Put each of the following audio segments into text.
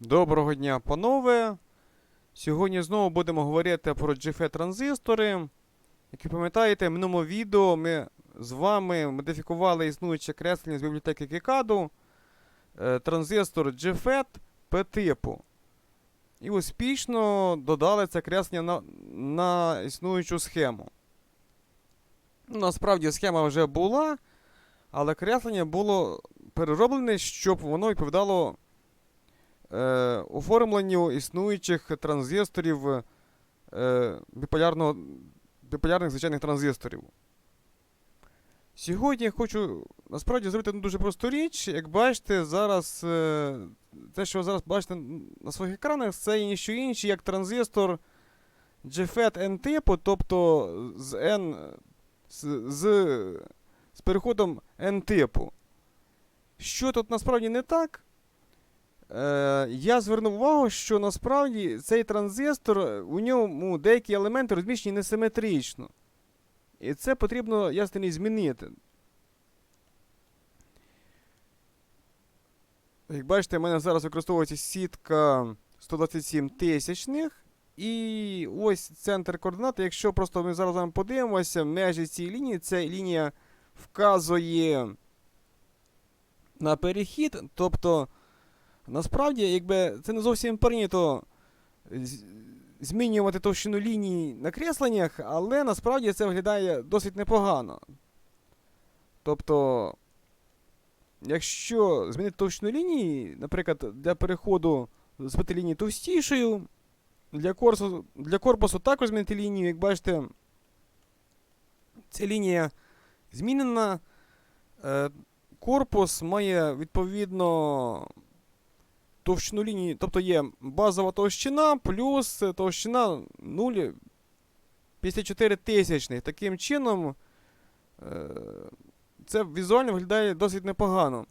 Доброго дня, панове. Сьогодні знову будемо говорити про GFET транзистори. Як ви пам'ятаєте, в минулому відео ми з вами модифікували існуюче креслення з бібліотеки Кікаду, е, транзистор GFET P-типу. І успішно додали це креслення на, на існуючу схему. Ну, Насправді схема вже була, але креслення було перероблене, щоб воно відповідало е, оформленню існуючих транзисторів е, біполярного, біполярних звичайних транзисторів. Сьогодні я хочу насправді зробити одну дуже просту річ. Як бачите, зараз е, те, що ви зараз бачите на своїх екранах, це ніщо інше, як транзистор GFET N-типу, тобто з N з, з, з переходом N-типу. Що тут насправді не так? Е, я звернув увагу, що насправді цей транзистор, у ньому деякі елементи розміщені несиметрично. І це потрібно ясно змінити. Як бачите, в мене зараз використовується сітка 127 тисячних. І ось центр координат. Якщо просто ми зараз вами подивимося, межі цієї лінії, ця лінія вказує на перехід. Тобто, насправді, якби це не зовсім прийнято змінювати товщину ліній на кресленнях, але насправді це виглядає досить непогано. Тобто, якщо змінити товщину лінії, наприклад, для переходу з лінії товстішою, для корпусу, для корпусу також змінити лінію, як бачите, ця лінія змінена. Е, корпус має відповідно товщину лінії, тобто є базова товщина плюс товщина 0,54 тисячних. Таким чином, е, це візуально виглядає досить непогано.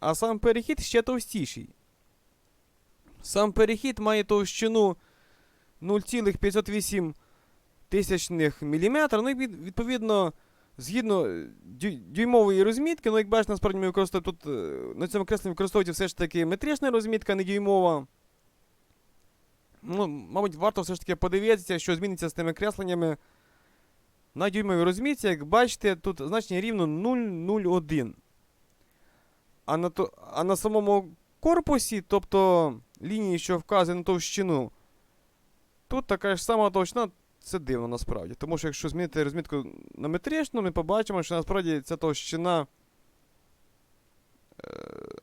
А сам перехід ще товстіший. Сам перехід має товщину 0,508 тисячних міліметра. Ну і відповідно, згідно дюймової розмітки, ну як бачите, насправді ми використовуємо тут е, на цьому кресленні використовується все ж таки метрична розмітка, не дюймова. Ну, мабуть, варто все ж таки подивитися, що зміниться з тими кресленнями. На дюймовій розмітці, як бачите, тут значення рівно 0,01. А на, то, а на самому корпусі, тобто лінії, що вказує на товщину, тут така ж сама товщина, це дивно насправді. Тому що якщо змінити розмітку на метричну, ми побачимо, що насправді ця товщина е,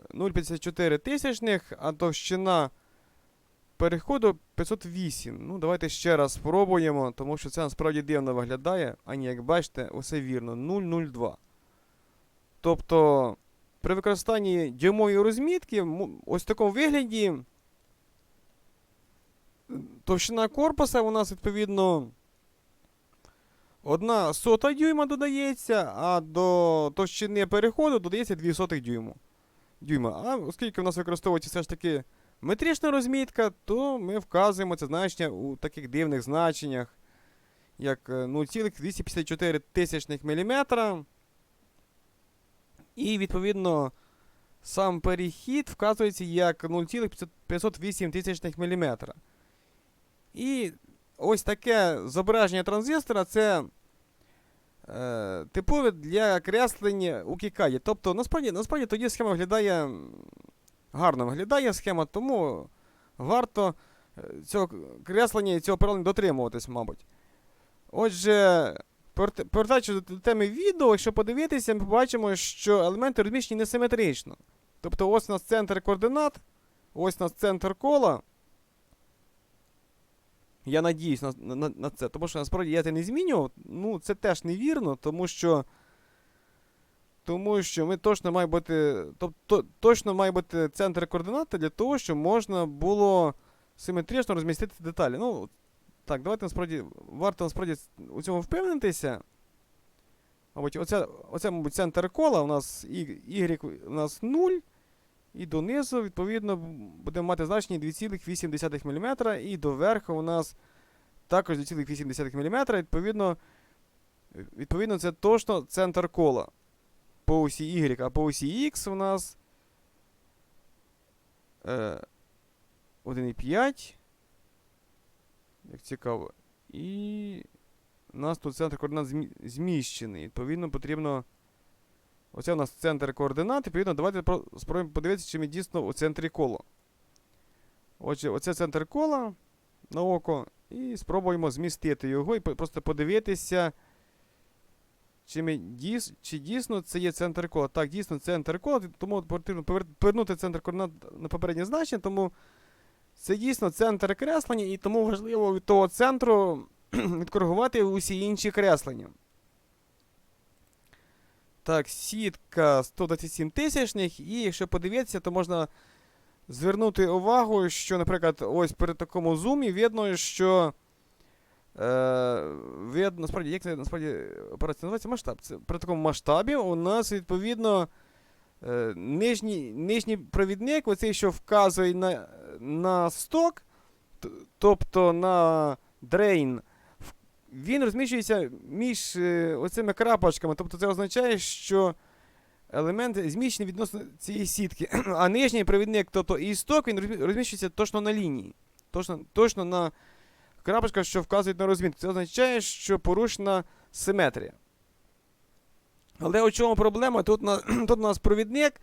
0,54 тисячних, а товщина переходу 508. Ну, давайте ще раз спробуємо, тому що це насправді дивно виглядає. А ні, як бачите, усе вірно. 0,02. Тобто, при використанні дюймової розмітки, ось в такому вигляді. Товщина корпуса у нас відповідно одна сота дюйма додається, а до товщини переходу додається 2 сотих дюйму. дюйма. А оскільки в нас використовується все ж таки метрична розмітка, то ми вказуємо це значення у таких дивних значеннях, як е, 0,254 тисячних міліметра. І відповідно сам перехід вказується як 0,508 тисячних міліметра. І ось таке зображення транзистора це е, типове для креслення у кікаді. Тобто, насправді, насправді тоді схема виглядає гарно виглядає схема, тому варто е, цього креслення і цього правила дотримуватись, мабуть. Отже, повертаючись до теми відео, якщо подивитися, ми побачимо, що елементи розміщені несиметрично. Тобто, ось у нас центр координат, ось у нас центр кола. Я надіюсь на, на, на це, тому що насправді я це не змінював. Ну, це теж невірно, тому що. Тому що ми точно має бути. Тобто точно має бути центр координати для того, щоб можна було симетрично розмістити деталі. Ну, так, давайте насправді. Варто насправді у цьому впевнитися. Мабуть, оце, оце, мабуть, центр кола. У нас y, у нас 0. І донизу, відповідно, будемо мати значення 2,8 мм, і до верху у нас також 2,8 мм. Відповідно, відповідно, це точно центр кола по осі Y, а по осі X у нас е, 1,5. Як цікаво. І у нас тут центр координат змі- зміщений. Відповідно, потрібно. Оце у нас центр координат. Відповідно, давайте спробуємо подивитися, чи ми дійсно у центрі кола. Отже, оце центр кола на око. І спробуємо змістити його і просто подивитися, чи, ми дійс, чи дійсно це є центр кола. Так, дійсно центр кола, тому потрібно повернути центр координат на попереднє значення, тому це дійсно центр креслення, і тому важливо від того центру відкоригувати усі інші креслення. Так, сітка 127 тисячних, і якщо подивитися, то можна звернути увагу, що, наприклад, ось при такому зумі видно, що. Е, видно, насправді, як насправді операція називається масштаб. Це, при такому масштабі у нас, відповідно, е, нижній, нижній провідник, оцей, що вказує на, на сток, тобто на дрейн, він розміщується між е, оцими крапочками. Тобто це означає, що елемент зміщений відносно цієї сітки. А нижній провідник, тобто і сток, він розміщується точно на лінії. Точно, точно на крапочках, що вказують на розмітку. Це означає, що порушена симетрія. Але у чому проблема? Тут, на, тут у нас провідник,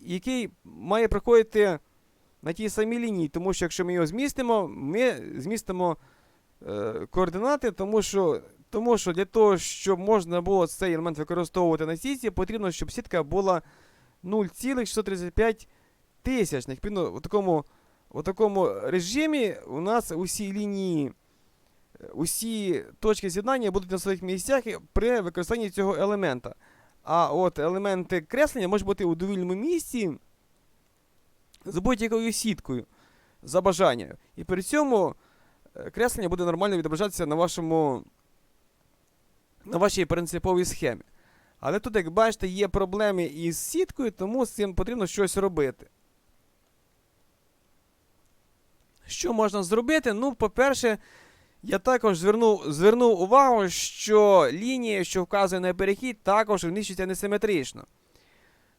який має проходити на тій самій лінії, тому що якщо ми його змістимо, ми змістимо координати, тому що, тому що для того, щоб можна було цей елемент використовувати на сітці, потрібно, щоб сітка була 0,635 тисячних. У такому, у такому режимі у нас усі лінії, е, усі точки з'єднання будуть на своїх місцях при використанні цього елемента. А от елементи креслення можуть бути у довільному місці з будь-якою сіткою за бажанням. І при цьому е, креслення буде нормально відображатися на вашому на вашій принциповій схемі. Але тут, як бачите, є проблеми із сіткою, тому з цим потрібно щось робити. Що можна зробити? Ну, по-перше, я також звернув, звернув увагу, що лінія, що вказує на перехід, також вміщується несиметрично.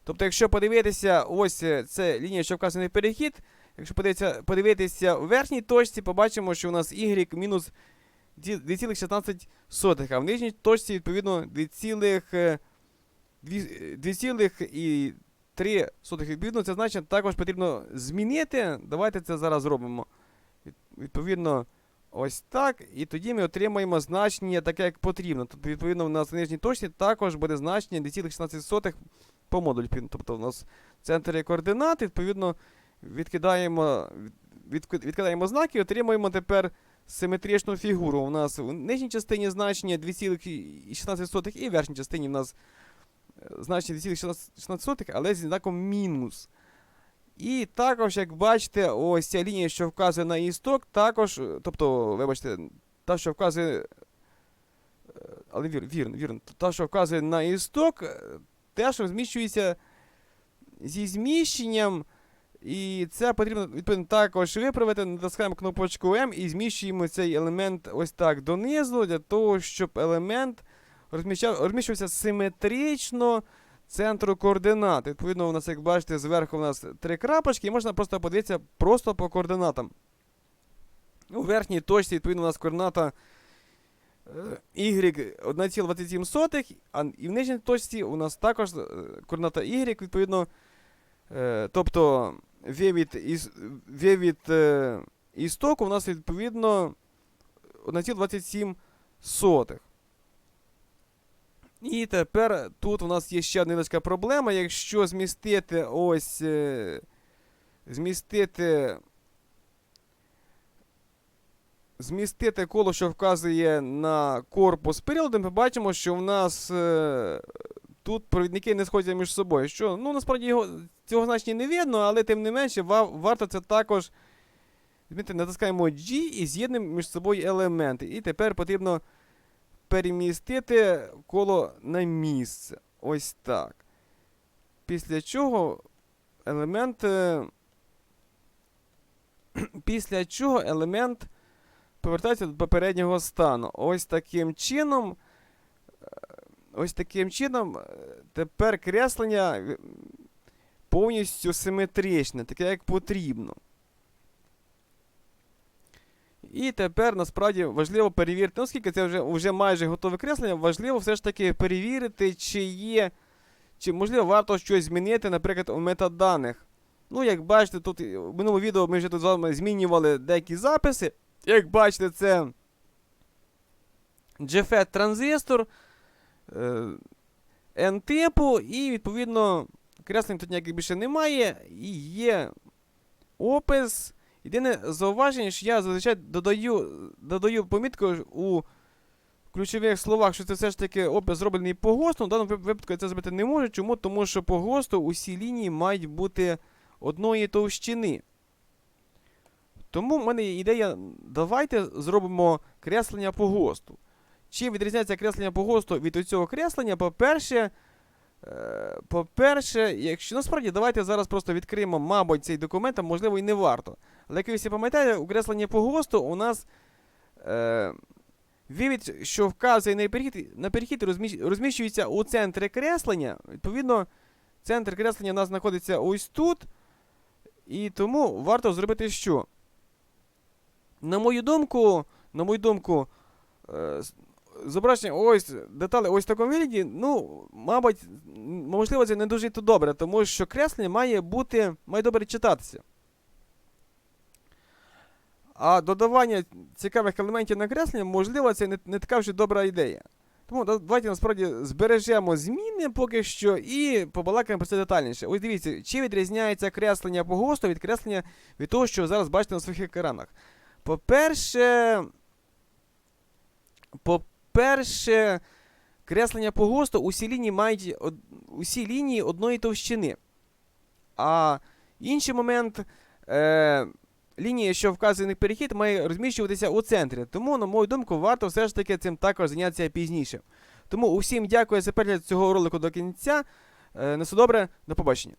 Тобто, якщо подивитися, ось е, це лінія, що вказує на перехід, якщо подивитися, подивитися у верхній точці, побачимо, що у нас y мінус 2,16, а в нижній точці, відповідно, 2,3. Відповідно, це значення також потрібно змінити. Давайте це зараз зробимо. Відповідно, ось так. І тоді ми отримаємо значення таке, як потрібно. Тобто, відповідно, у нас в нижній точці також буде значення 2,16 по модулю. Тобто, у нас в центрі координат, відповідно, відкидаємо, від, відкидаємо знаки і отримуємо тепер симетричну фігуру. У нас в нижній частині значення 2,16 і в верхній частині в нас е, значення 2,16, але зі знаком мінус. І також, як бачите, ось ця лінія, що вказує на істок, також, е, тобто, вибачте, та, що вказує. е, Але вір, вірно, вірно. Та, що вказує на істок, теж зміщується зі зміщенням. І це потрібно відповідно також виправити. Натискаємо кнопочку М і зміщуємо цей елемент ось так донизу, для того, щоб елемент розміщувався симетрично центру координат. Відповідно, у нас, як бачите, зверху у нас три крапочки, і можна просто подивитися просто по координатам. У верхній точці, відповідно, у нас координата е, y 1,27, а і в нижній точці у нас також е, координата y, відповідно. Е, тобто V від, v е, істоку у нас відповідно 1,27. І тепер тут у нас є ще одна проблема. Якщо змістити ось. Е, змістити. Змістити коло, що вказує на корпус приладом, ми бачимо, що в нас е, тут провідники не сходяться між собою. Що, ну, насправді його, цього значення не видно, але тим не менше, ва- варто це також. Візьмите, натискаємо G і з'єднуємо між собою елементи. І тепер потрібно перемістити коло на місце. Ось так. Після чого елемент. е, Після чого елемент повертається до попереднього стану. Ось таким чином. Е, Ось таким чином е, тепер креслення е, повністю симетричне, таке як потрібно. І тепер насправді важливо перевірити, ну, оскільки це вже, вже майже готове креслення, важливо все ж таки перевірити, чи є, чи можливо варто щось змінити, наприклад, у метаданих. Ну, як бачите, тут в минулому відео ми вже тут з вами змінювали деякі записи. Як бачите, це GFET транзистор е, N-типу, і відповідно креслень тут ніяких більше немає. І є опис. Єдине зауваження, що я зазвичай додаю, додаю помітку у ключових словах, що це все ж таки опис зроблений по ГОСТу. В даному випадку я це зробити не можу. Чому? Тому що по ГОСТу усі лінії мають бути одної товщини. Тому в мене є ідея, давайте зробимо креслення по ГОСТу. Чим відрізняється креслення по ГОСТу від цього креслення? По-перше, е, по-перше, якщо насправді давайте зараз просто відкриємо, мабуть, цей документ, а можливо і не варто. Але як ви всі пам'ятаєте, у кресленні по ГОСТу у нас е, вивід, що вказує на перехід, на перехід розміщ- розміщується у центрі креслення. Відповідно, центр креслення у нас знаходиться ось тут. І тому варто зробити що? На мою думку, на мою думку, е, зображення ось деталі ось в такому вигляді, ну, мабуть, можливо, це не дуже то добре, тому що креслення має бути, має добре читатися. А додавання цікавих елементів на креслення, можливо, це не, не така вже добра ідея. Тому давайте насправді збережемо зміни поки що і побалакаємо про це детальніше. Ось дивіться, чи відрізняється креслення по ГОСТу від креслення від того, що ви зараз бачите на своїх екранах. По-перше, по-перше, креслення по ГОСТу усі лінії мають усі лінії одної товщини. А інший момент. Е, Лінія, що вказує на перехід, має розміщуватися у центрі. Тому, на мою думку, варто все ж таки цим також зайнятися пізніше. Тому усім дякую за перегляд цього ролику до кінця. Е, на все добре, до побачення.